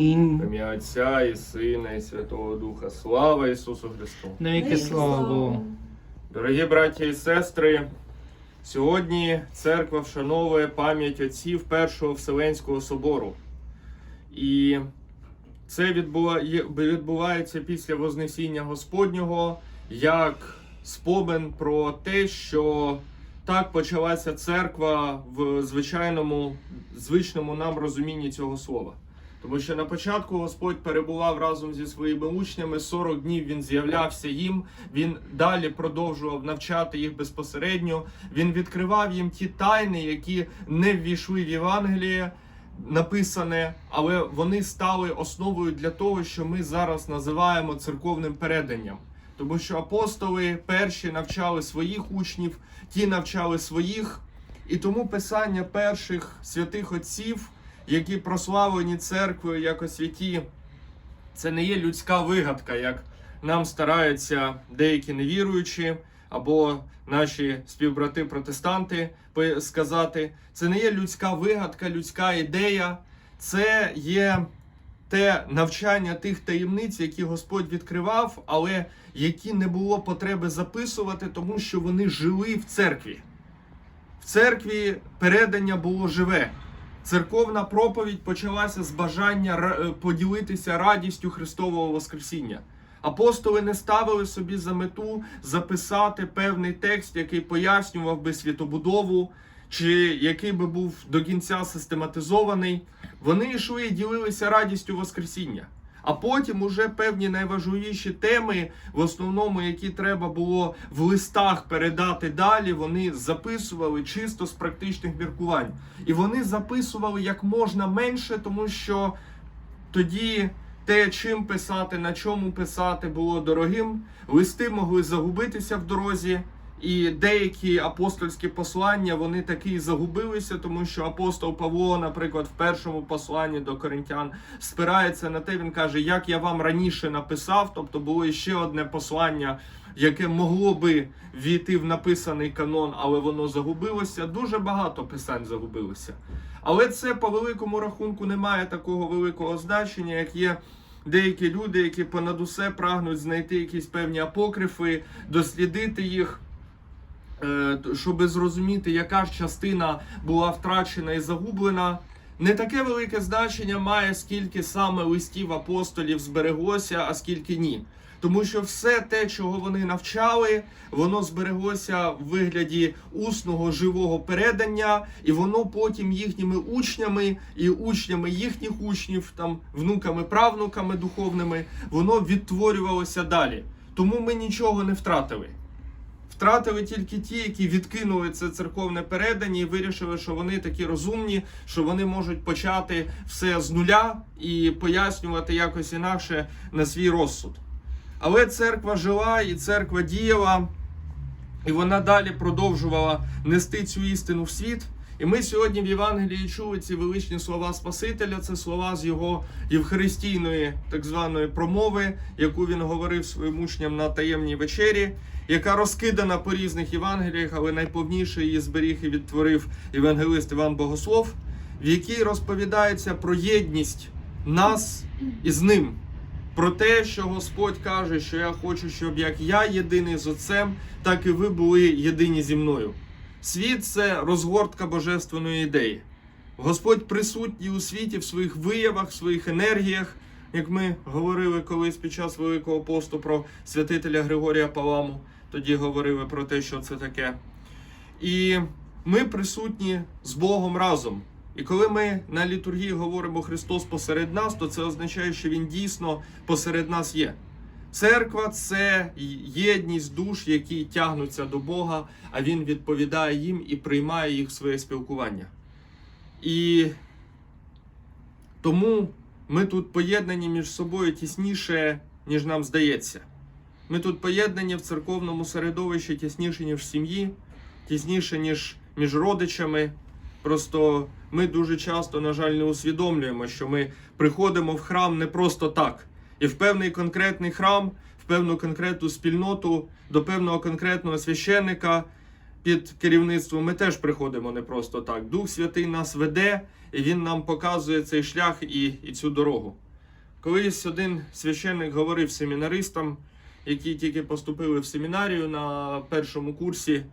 Ім'я Отця і Сина, і Святого Духа. Слава Ісусу Христу! Навіки слава Богу. Дорогі браті і сестри, сьогодні церква вшановує пам'ять отців Першого Вселенського собору. І це відбувається після Вознесіння Господнього як спомин про те, що так почалася церква в звичайному, звичному нам розумінні цього слова. Тому що на початку Господь перебував разом зі своїми учнями, 40 днів він з'являвся їм, він далі продовжував навчати їх безпосередньо. Він відкривав їм ті тайни, які не ввійшли в Євангеліє, написане, але вони стали основою для того, що ми зараз називаємо церковним переданням. Тому що апостоли перші навчали своїх учнів, ті навчали своїх, і тому писання перших святих отців, які прославлені церквою як освяті, це не є людська вигадка, як нам стараються деякі невіруючі або наші співбрати-протестанти сказати. Це не є людська вигадка, людська ідея, це є те навчання тих таємниць, які Господь відкривав, але які не було потреби записувати, тому що вони жили в церкві. В церкві передання було живе. Церковна проповідь почалася з бажання е, поділитися радістю Христового Воскресіння. Апостоли не ставили собі за мету записати певний текст, який пояснював би світобудову, чи який би був до кінця систематизований. Вони йшли і ділилися радістю Воскресіння. А потім уже певні найважливіші теми, в основному, які треба було в листах передати далі, вони записували чисто з практичних міркувань. І вони записували як можна менше, тому що тоді те, чим писати, на чому писати, було дорогим. Листи могли загубитися в дорозі. І деякі апостольські послання вони таки і загубилися, тому що апостол Павло, наприклад, в першому посланні до коринтян спирається на те, він каже, як я вам раніше написав. Тобто було ще одне послання, яке могло би війти в написаний канон, але воно загубилося. Дуже багато писань загубилося. Але це по великому рахунку не має такого великого значення, як є. Деякі люди, які понад усе прагнуть знайти якісь певні апокрифи, дослідити їх, щоб зрозуміти, яка ж частина була втрачена і загублена. Не таке велике значення має, скільки саме листів апостолів збереглося, а скільки ні. Тому що все те, чого вони навчали, воно збереглося в вигляді усного живого передання, і воно потім їхніми учнями і учнями їхніх учнів, там внуками, правнуками духовними, воно відтворювалося далі. Тому ми нічого не втратили. Втратили тільки ті, які відкинули це церковне передання і вирішили, що вони такі розумні, що вони можуть почати все з нуля і пояснювати якось інакше на свій розсуд. Але церква жила і церква діяла, і вона далі продовжувала нести цю істину в світ. І ми сьогодні в Євангелії чули ці величні слова Спасителя, це слова з його євхаристійної так званої промови, яку він говорив своїм учням на таємній вечері, яка розкидана по різних Євангеліях, але найповніше її зберіг і відтворив євангелист Іван Богослов, в якій розповідається про єдність нас із ним. Про те, що Господь каже, що я хочу, щоб як я єдиний з Отцем, так і ви були єдині зі мною. Світ це розгортка божественної ідеї. Господь присутній у світі в своїх виявах, в своїх енергіях, як ми говорили колись під час Великого посту про святителя Григорія Паламу. Тоді говорили про те, що це таке. І ми присутні з Богом разом. І коли ми на літургії говоримо Христос посеред нас, то це означає, що Він дійсно посеред нас є. Церква це єдність душ, які тягнуться до Бога, а Він відповідає їм і приймає їх в своє спілкування. І тому ми тут поєднані між собою тісніше, ніж нам здається. Ми тут поєднані в церковному середовищі тісніше, ніж в сім'ї, тісніше, ніж між родичами. Просто ми дуже часто, на жаль, не усвідомлюємо, що ми приходимо в храм не просто так. І в певний конкретний храм, в певну конкретну спільноту, до певного конкретного священника під керівництвом ми теж приходимо не просто так. Дух Святий нас веде, і Він нам показує цей шлях і, і цю дорогу. Колись один священник говорив семінаристам, які тільки поступили в семінарію на першому курсі,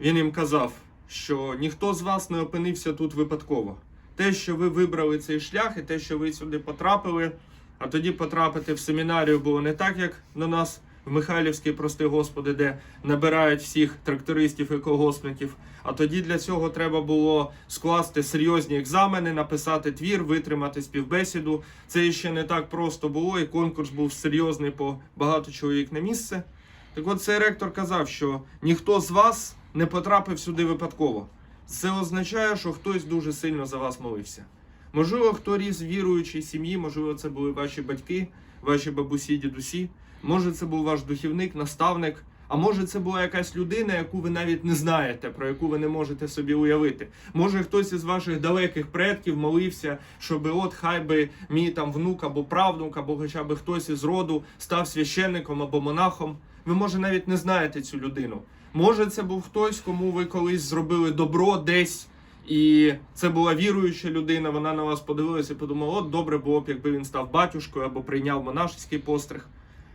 він їм казав, що ніхто з вас не опинився тут випадково. Те, що ви вибрали цей шлях, і те, що ви сюди потрапили, а тоді потрапити в семінарію було не так, як до нас в Михайлівський, прости Господи, де набирають всіх трактористів і колгоспників. А тоді для цього треба було скласти серйозні екзамени, написати твір, витримати співбесіду. Це ще не так просто було, і конкурс був серйозний по багато чоловік на місце. Так от цей ректор казав, що ніхто з вас не потрапив сюди випадково. Це означає, що хтось дуже сильно за вас молився. Можливо, хто ріс віруючій сім'ї, можливо, це були ваші батьки, ваші бабусі, дідусі. Може, це був ваш духівник, наставник. А може, це була якась людина, яку ви навіть не знаєте, про яку ви не можете собі уявити. Може, хтось із ваших далеких предків молився, щоб от хай би мій там внук або правнук, або хоча б хтось із роду став священником або монахом. Ви може навіть не знаєте цю людину. Може, це був хтось, кому ви колись зробили добро десь. І це була віруюча людина, вона на вас подивилася і подумала, от добре було б, якби він став батюшкою або прийняв монашеський постриг.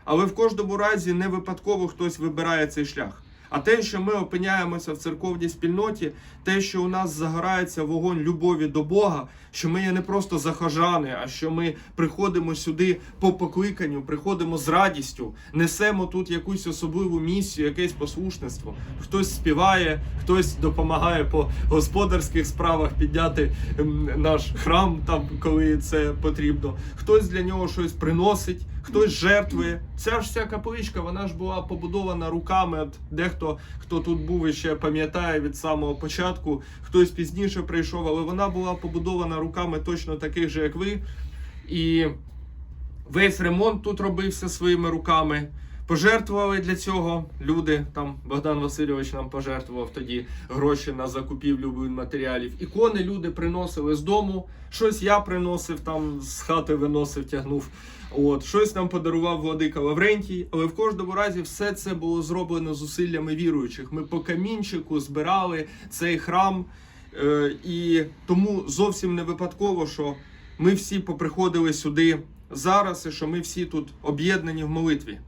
Але в кожному разі не випадково хтось вибирає цей шлях. А те, що ми опиняємося в церковній спільноті, те, що у нас загорається вогонь любові до Бога, що ми є не просто захожани, а що ми приходимо сюди по покликанню, приходимо з радістю, несемо тут якусь особливу місію, якесь послушництво. Хтось співає, хтось допомагає по господарських справах підняти ем, наш храм, там коли це потрібно. Хтось для нього щось приносить, хтось жертвує. Ця ж вся капличка, вона ж була побудована руками. Дехто хто тут був і ще пам'ятає від самого початку, хтось пізніше прийшов, але вона була побудована руками точно таких же, як ви. І весь ремонт тут робився своїми руками. Пожертвували для цього люди. Там Богдан Васильович нам пожертвував тоді гроші на закупівлю матеріалів. Ікони люди приносили з дому. Щось я приносив там з хати виносив, тягнув. От щось нам подарував владика Лаврентій. Але в кожному разі все це було зроблено зусиллями віруючих. Ми по камінчику збирали цей храм, е, і тому зовсім не випадково, що ми всі поприходили сюди зараз, і що ми всі тут об'єднані в молитві.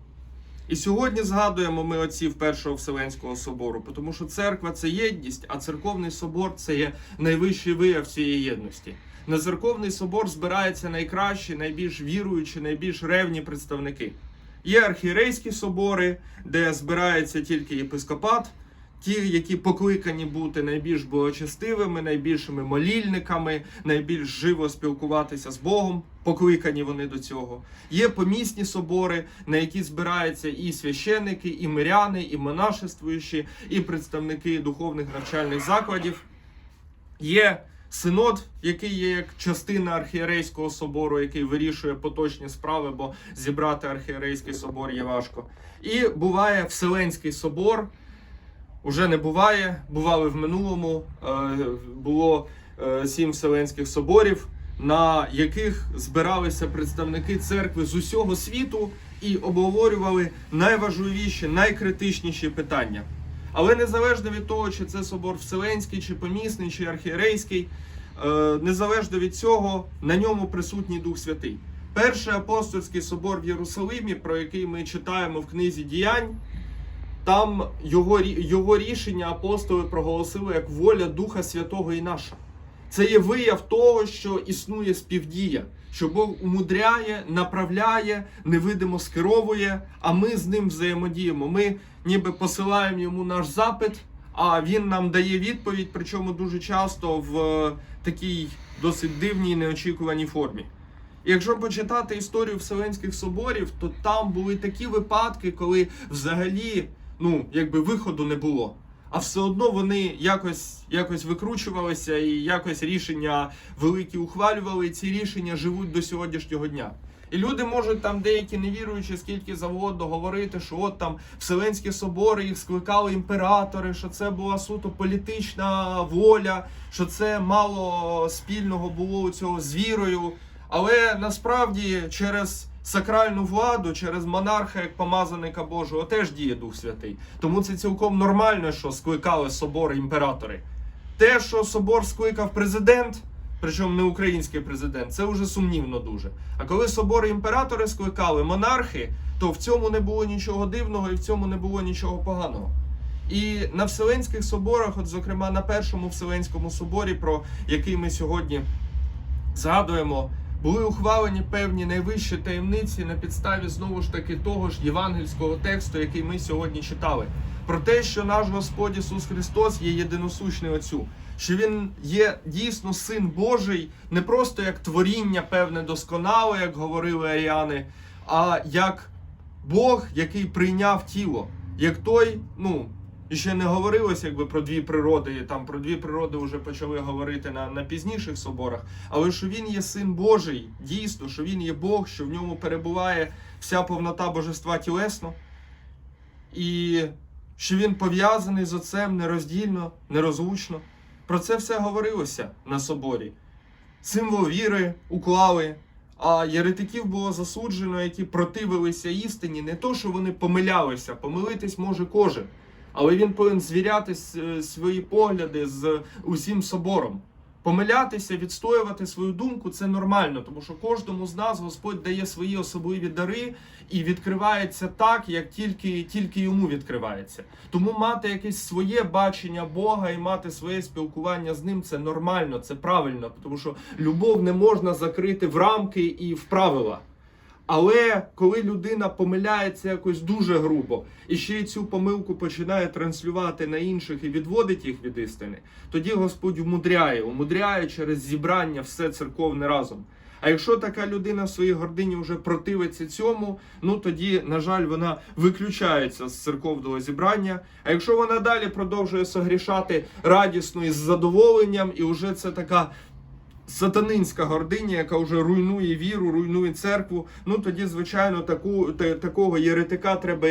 І сьогодні згадуємо ми отців Першого Вселенського собору, тому що церква це єдність, а церковний собор це є найвищий вияв цієї єдності. На церковний собор збираються найкращі, найбільш віруючі, найбільш ревні представники. Є архієрейські собори, де збирається тільки єпископат, ті, які покликані бути найбільш благочестивими, найбільшими молільниками, найбільш живо спілкуватися з Богом. Покликані вони до цього. Є помісні собори, на які збираються і священники, і миряни, і монашествуючі, і представники духовних навчальних закладів. Є синод, який є як частина архієрейського собору, який вирішує поточні справи, бо зібрати архієрейський собор є важко. І буває Вселенський собор. Уже не буває. Бували в минулому. Е, Було е, сім вселенських соборів, на яких збиралися представники церкви з усього світу і обговорювали найважливіші, найкритичніші питання. Але незалежно від того, чи це собор Вселенський, чи помісний, чи архієрейський, е, незалежно від цього, на ньому присутній Дух Святий. Перший апостольський собор в Єрусалимі, про який ми читаємо в книзі діянь, там його, його рішення апостоли проголосили як воля Духа Святого і наша. Це є вияв того, що існує співдія, що Бог умудряє, направляє, невидимо скеровує, а ми з ним взаємодіємо. Ми ніби посилаємо йому наш запит, а він нам дає відповідь, причому дуже часто в е, такій досить дивній неочікуваній формі. Якщо почитати історію Вселенських соборів, то там були такі випадки, коли взагалі ну, якби виходу не було. А все одно вони якось, якось викручувалися і якось рішення великі ухвалювали, і ці рішення живуть до сьогоднішнього дня. І люди можуть там деякі невіруючі, скільки завгодно говорити, що от там Вселенські собори їх скликали імператори, що це була суто політична воля, що це мало спільного було у цього з вірою. Але насправді через сакральну владу, через монарха як помазаника Божого теж діє Дух Святий. Тому це цілком нормально, що скликали собори імператори. Те, що собор скликав президент, причому не український президент, це вже сумнівно дуже. А коли собори імператори скликали монархи, то в цьому не було нічого дивного і в цьому не було нічого поганого. І на Вселенських соборах, от зокрема на першому Вселенському соборі, про який ми сьогодні згадуємо, були ухвалені певні найвищі таємниці на підставі знову ж таки того ж євангельського тексту, який ми сьогодні читали. Про те, що наш Господь Ісус Христос є єдиносущний Отцю, що Він є дійсно Син Божий, не просто як творіння, певне досконале, як говорили аріани, а як Бог, який прийняв тіло, як той, ну. І ще не говорилось якби про дві природи. Там про дві природи вже почали говорити на, на пізніших соборах. Але що він є син Божий, дійсно, що він є Бог, що в ньому перебуває вся повнота божества тілесно, і що він пов'язаний з отцем нероздільно, нерозлучно. Про це все говорилося на соборі. Символ віри уклали. А єретиків було засуджено, які противилися істині, не то, що вони помилялися, помилитись може кожен. Але він повинен звіряти свої погляди з усім собором. Помилятися, відстоювати свою думку це нормально, тому що кожному з нас Господь дає свої особливі дари і відкривається так, як тільки, тільки йому відкривається. Тому мати якесь своє бачення Бога і мати своє спілкування з ним це нормально, це правильно, тому що любов не можна закрити в рамки і в правила. Але коли людина помиляється якось дуже грубо і ще й цю помилку починає транслювати на інших і відводить їх від істини, тоді Господь умудряє, умудряє через зібрання все церковне разом. А якщо така людина в своїй гордині вже противиться цьому, ну тоді, на жаль, вона виключається з церковного зібрання. А якщо вона далі продовжує согрішати радісно і з задоволенням, і вже це така сатанинська гординя, яка вже руйнує віру, руйнує церкву. Ну тоді, звичайно, таку та, такого єретика треба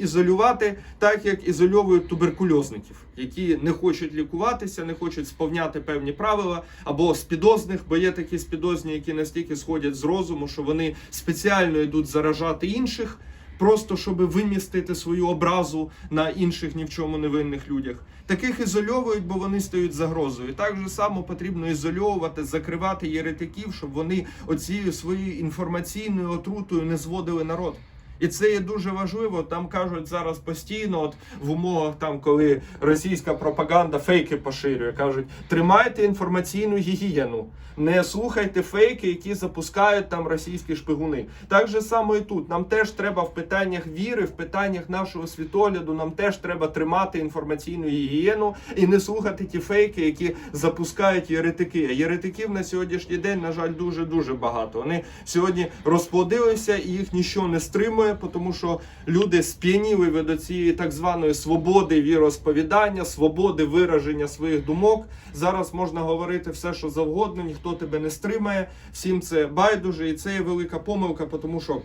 ізолювати, так як ізольовують туберкульозників, які не хочуть лікуватися, не хочуть сповняти певні правила, або спідозних, бо є такі спідозні, які настільки сходять з розуму, що вони спеціально йдуть заражати інших. Просто щоб вимістити свою образу на інших ні в чому невинних людях. Таких ізольовують, бо вони стають загрозою. Так же само потрібно ізольовувати, закривати єретиків, щоб вони оцією своєю інформаційною отрутою не зводили народ. І це є дуже важливо. Там кажуть зараз постійно, от в умовах, там коли російська пропаганда фейки поширює, кажуть: тримайте інформаційну гігієну, не слухайте фейки, які запускають там російські шпигуни. Так же само і тут. Нам теж треба в питаннях віри, в питаннях нашого світогляду, нам теж треба тримати інформаційну гігієну і не слухати ті фейки, які запускають єретики. А єретиків на сьогоднішній день, на жаль, дуже дуже багато. Вони сьогодні розплодилися і їх нічого не стримує, тому що люди сп'яніли від цієї так званої свободи віросповідання, свободи вираження своїх думок. Зараз можна говорити все, що завгодно, ніхто тебе не стримає. Всім це байдуже, і це є велика помилка, тому що.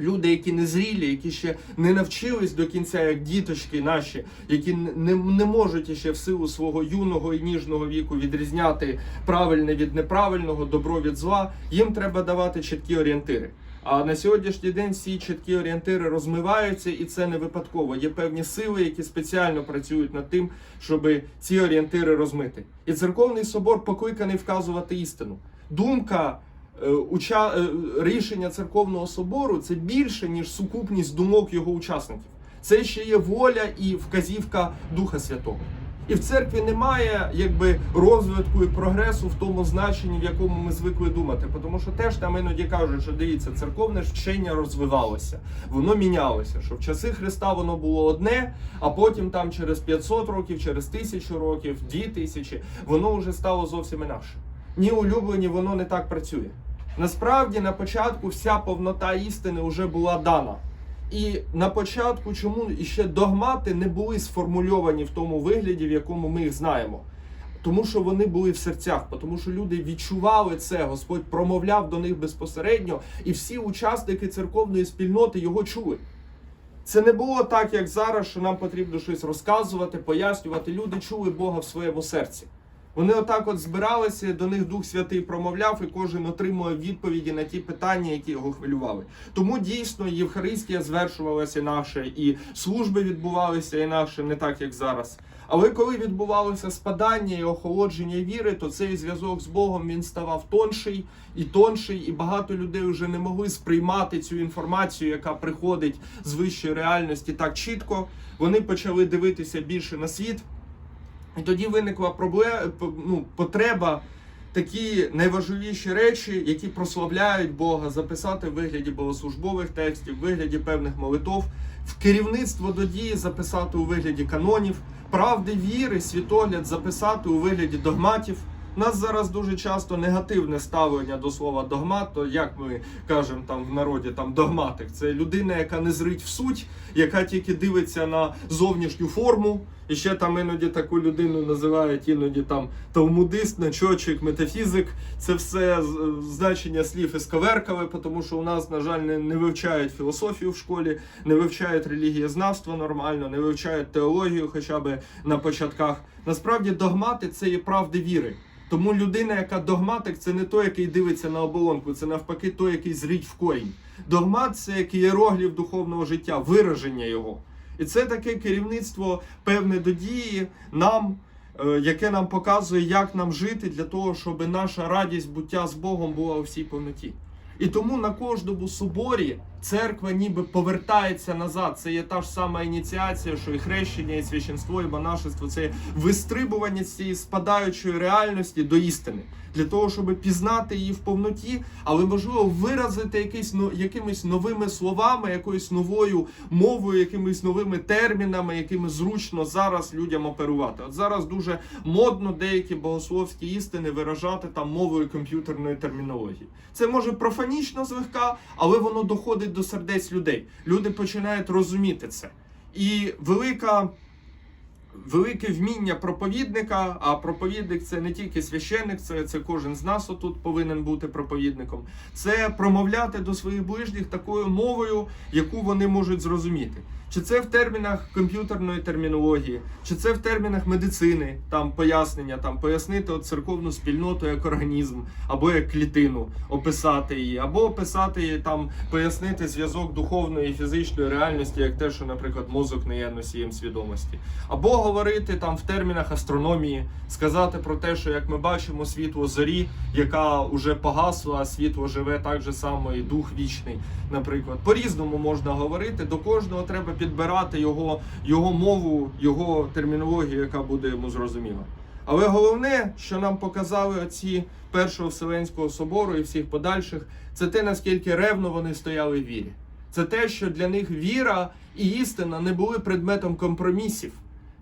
Люди, які не зрілі, які ще не навчились до кінця, як діточки наші, які не, не можуть ще в силу свого юного і ніжного віку відрізняти правильне від неправильного, добро від зла, їм треба давати чіткі орієнтири. А на сьогоднішній день ці чіткі орієнтири розмиваються, і це не випадково. Є певні сили, які спеціально працюють над тим, щоб ці орієнтири розмити. І церковний собор покликаний вказувати істину. Думка е, уча... е, рішення церковного собору це більше ніж сукупність думок його учасників. Це ще є воля і вказівка Духа Святого. І в церкві немає якби розвитку і прогресу в тому значенні, в якому ми звикли думати. Тому що теж там іноді кажуть, що дивіться, церковне вчення розвивалося, воно мінялося. Що в часи Христа воно було одне, а потім там через 500 років, через тисячу років, дві тисячі, воно вже стало зовсім інакше. Ні, улюблені, воно не так працює. Насправді на початку вся повнота істини вже була дана. І на початку чому іще догмати не були сформульовані в тому вигляді, в якому ми їх знаємо. Тому що вони були в серцях, тому що люди відчували це, Господь промовляв до них безпосередньо, і всі учасники церковної спільноти його чули. Це не було так, як зараз, що нам потрібно щось розказувати, пояснювати. Люди чули Бога в своєму серці. Вони отак от збиралися, до них Дух Святий промовляв, і кожен отримував відповіді на ті питання, які його хвилювали. Тому дійсно Євхаристія звершувалася інакше, і служби відбувалися інакше, не так як зараз. Але коли відбувалося спадання і охолодження віри, то цей зв'язок з Богом він ставав тонший і тонший, і багато людей вже не могли сприймати цю інформацію, яка приходить з вищої реальності так чітко. Вони почали дивитися більше на світ. І тоді виникла проблема, ну, потреба такі найважливіші речі, які прославляють Бога, записати в вигляді богослужбових текстів, в вигляді певних молитов, в керівництво до дії записати у вигляді канонів, правди віри, світогляд записати у вигляді догматів. У нас зараз дуже часто негативне ставлення до слова догмат, то як ми кажемо там в народі там догматик, це людина, яка не зрить в суть, яка тільки дивиться на зовнішню форму. І ще там іноді таку людину називають іноді там талмудист, начочик, метафізик. Це все значення слів ісковеркали, тому що у нас, на жаль, не, не вивчають філософію в школі, не вивчають релігієзнавство нормально, не вивчають теологію, хоча б на початках. Насправді догмати це є правди віри. Тому людина, яка догматик, це не той, який дивиться на оболонку, це навпаки той, який зрить в корінь. Догмат це як іерогліф духовного життя, вираження його. І це таке керівництво певне до дії нам, е, яке нам показує, як нам жити для того, щоб наша радість буття з Богом була у всій повноті. І тому на кожному соборі церква ніби повертається назад. Це є та ж сама ініціація, що і хрещення, і священство, і монашество. Це вистрибування цієї спадаючої реальності до істини. Для того, щоб пізнати її в повноті, але можливо виразити якийсь ну, якимись новими словами, якоюсь новою мовою, якимись новими термінами, якими зручно зараз людям оперувати. От зараз дуже модно деякі богословські істини виражати там мовою комп'ютерної термінології. Це може профанічно злегка, але воно доходить до сердець людей. Люди починають розуміти це. І велика велике вміння проповідника, а проповідник це не тільки священник, це, це кожен з нас отут повинен бути проповідником. Це промовляти до своїх ближніх такою мовою, яку вони можуть зрозуміти. Чи це в термінах комп'ютерної термінології, чи це в термінах медицини, там пояснення, там пояснити от церковну спільноту як організм, або як клітину, описати її, або описати її там, пояснити зв'язок духовної і фізичної реальності, як те, що, наприклад, мозок не є носієм свідомості, або говорити там в термінах астрономії, сказати про те, що як ми бачимо світло зорі, яка вже погасла, а світло живе так же само, і дух вічний, наприклад. По-різному можна говорити. До кожного треба підбирати його, його мову, його термінологію, яка буде йому зрозуміла. Але головне, що нам показали отці Першого Вселенського собору і всіх подальших, це те, наскільки ревно вони стояли в вірі. Це те, що для них віра і істина не були предметом компромісів,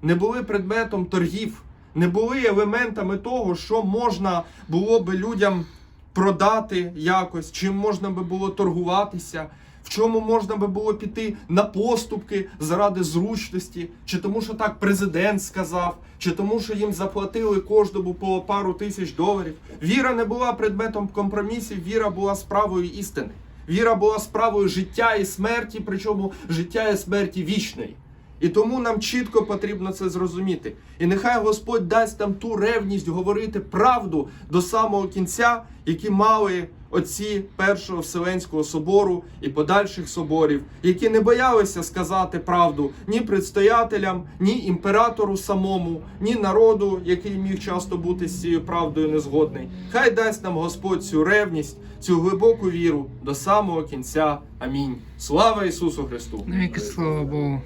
не були предметом торгів, не були елементами того, що можна було би людям продати якось, чим можна би було торгуватися, в чому можна би було піти на поступки заради зручності, чи тому, що так президент сказав, чи тому, що їм заплатили кожному по пару тисяч доларів. Віра не була предметом компромісів, віра була справою істини. Віра була справою життя і смерті, причому життя і смерті вічної. І тому нам чітко потрібно це зрозуміти. І нехай Господь дасть нам ту ревність говорити правду до самого кінця, які мали отці Першого Вселенського собору і подальших соборів, які не боялися сказати правду ні предстоятелям, ні імператору самому, ні народу, який міг часто бути з цією правдою незгодний. Хай дасть нам Господь цю ревність, цю глибоку віру до самого кінця. Амінь. Слава Ісусу Христу! Слава Богу.